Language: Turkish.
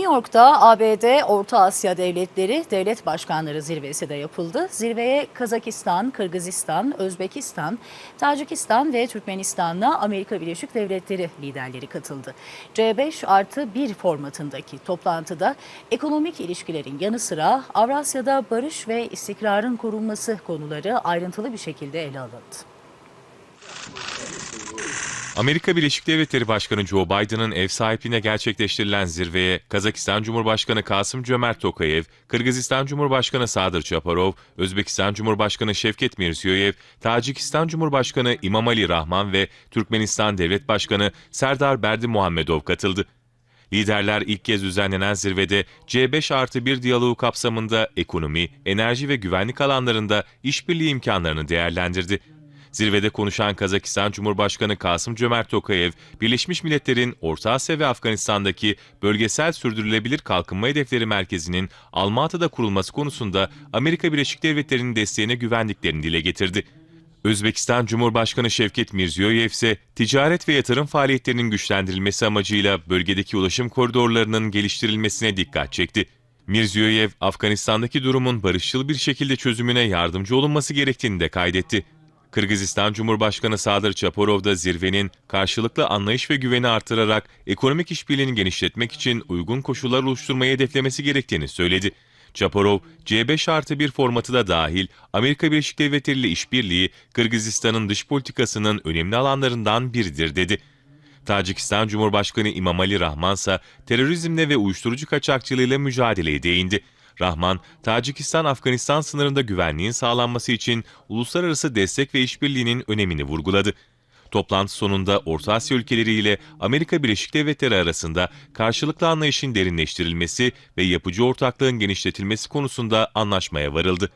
New York'ta ABD Orta Asya Devletleri Devlet Başkanları Zirvesi de yapıldı. Zirveye Kazakistan, Kırgızistan, Özbekistan, Tacikistan ve Türkmenistan'la Amerika Birleşik Devletleri liderleri katıldı. C5 artı 1 formatındaki toplantıda ekonomik ilişkilerin yanı sıra Avrasya'da barış ve istikrarın korunması konuları ayrıntılı bir şekilde ele alındı. Amerika Birleşik Devletleri Başkanı Joe Biden'ın ev sahipliğine gerçekleştirilen zirveye Kazakistan Cumhurbaşkanı Kasım Cömert Tokayev, Kırgızistan Cumhurbaşkanı Sadır Japarov, Özbekistan Cumhurbaşkanı Şevket Mirziyoyev, Tacikistan Cumhurbaşkanı İmamali Rahman ve Türkmenistan Devlet Başkanı Serdar Berdi Muhammedov katıldı. Liderler ilk kez düzenlenen zirvede C5 artı 1 diyaloğu kapsamında ekonomi, enerji ve güvenlik alanlarında işbirliği imkanlarını değerlendirdi. Zirvede konuşan Kazakistan Cumhurbaşkanı Kasım Cömert Tokayev, Birleşmiş Milletler'in Orta Asya ve Afganistan'daki bölgesel sürdürülebilir kalkınma hedefleri merkezinin Almatı'da kurulması konusunda Amerika Birleşik Devletleri'nin desteğine güvendiklerini dile getirdi. Özbekistan Cumhurbaşkanı Şevket Mirziyoyev ise ticaret ve yatırım faaliyetlerinin güçlendirilmesi amacıyla bölgedeki ulaşım koridorlarının geliştirilmesine dikkat çekti. Mirziyoyev, Afganistan'daki durumun barışçıl bir şekilde çözümüne yardımcı olunması gerektiğini de kaydetti. Kırgızistan Cumhurbaşkanı Sadır Çaparov da zirvenin karşılıklı anlayış ve güveni artırarak ekonomik işbirliğini genişletmek için uygun koşullar oluşturmayı hedeflemesi gerektiğini söyledi. Çaparov, C5 artı 1 formatı da dahil Amerika Birleşik Devletleri ile işbirliği Kırgızistan'ın dış politikasının önemli alanlarından biridir dedi. Tacikistan Cumhurbaşkanı İmamali Rahman ise terörizmle ve uyuşturucu kaçakçılığıyla mücadeleye değindi. Rahman, Tacikistan-Afganistan sınırında güvenliğin sağlanması için uluslararası destek ve işbirliğinin önemini vurguladı. Toplantı sonunda Orta Asya ülkeleriyle Amerika Birleşik Devletleri arasında karşılıklı anlayışın derinleştirilmesi ve yapıcı ortaklığın genişletilmesi konusunda anlaşmaya varıldı.